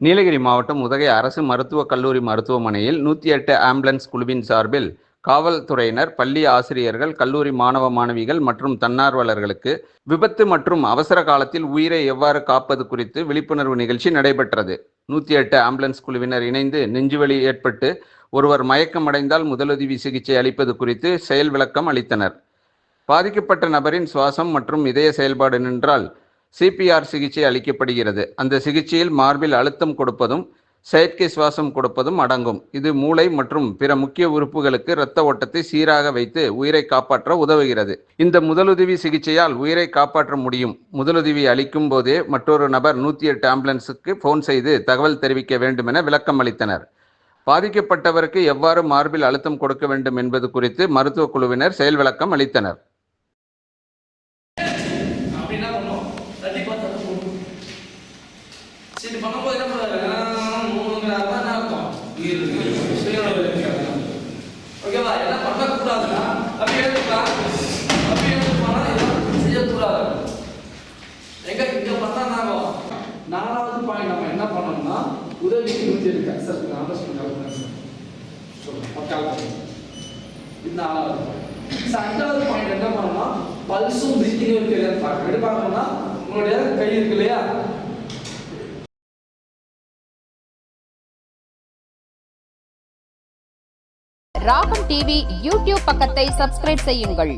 நீலகிரி மாவட்டம் உதகை அரசு மருத்துவக் கல்லூரி மருத்துவமனையில் நூற்றி எட்டு ஆம்புலன்ஸ் குழுவின் சார்பில் காவல்துறையினர் பள்ளி ஆசிரியர்கள் கல்லூரி மாணவ மாணவிகள் மற்றும் தன்னார்வலர்களுக்கு விபத்து மற்றும் அவசர காலத்தில் உயிரை எவ்வாறு காப்பது குறித்து விழிப்புணர்வு நிகழ்ச்சி நடைபெற்றது. நூற்றி எட்டு ஆம்புலன்ஸ் குழுவினர் இணைந்து நெஞ்சுவலி ஏற்பட்டு ஒருவர் மயக்கமடைந்தால் முதலுதவி சிகிச்சை அளிப்பது குறித்து செயல் விளக்கம் அளித்தனர். பாதிக்கப்பட்ட நபரின் சுவாசம் மற்றும் இதய செயல்பாடு நின்றால் சிபிஆர் சிகிச்சை அளிக்கப்படுகிறது. அந்த சிகிச்சையில் மார்பில் அழுத்தம் கொடுப்பதும் செயற்கை சுவாசம் கொடுப்பதும் அடங்கும். இது மூளை மற்றும் பிற முக்கிய உறுப்புகளுக்கு இரத்த ஓட்டத்தை சீராக வைத்து உயிரை காப்பாற்ற உதவுகிறது. இந்த முதலுதவி சிகிச்சையால் உயிரை காப்பாற்ற முடியும். முதலுதவி அளிக்கும் போதே மற்றொரு நபர் நூற்றி எட்டு ஆம்புலன்ஸுக்கு ஃபோன் செய்து தகவல் தெரிவிக்க வேண்டும் என விளக்கம் அளித்தனர். பாதிக்கப்பட்டவருக்கு எவ்வாறு மார்பில் அழுத்தம் கொடுக்க வேண்டும் என்பது குறித்து மருத்துவ குழுவினர் செயல் விளக்கம் அளித்தனர் அப்படி என்ன பண்ணும் தட்டி பார்த்தா போடும் சரி பண்ணும்போது என்ன பண்ணுவாரு மூணுங்கிற தான் என்ன அர்த்தம் உயிர் இருக்கு. ஓகேவா என்ன பண்ணக்கூடாதுன்னா அப்படி எடுத்துக்கலாம் அப்படி எடுத்துக்கலாம் இதெல்லாம் செய்யக்கூடாது எங்க இங்க பார்த்தா நாங்கள் நாலாவது பாயிண்ட் நம்ம என்ன பண்ணோம்னா உதவிக்கு நூற்றி இருக்கு சார் நான் தான் சொல்லுங்க சொல்லுங்க இது நாலாவது point. அஞ்சாவது பாயிண்ட் என்ன பண்ணணும்னா பல்ஸும் பிரீத்திங்கும் இருக்கு பார்க்கணும் எப்படி பார்க்கணும்னா உங்களுடைய கை இருக்கு இல்லையா? ராகம் டிவி யூடியூப் பக்கத்தை சப்ஸ்கிரைப் செய்யுங்கள்.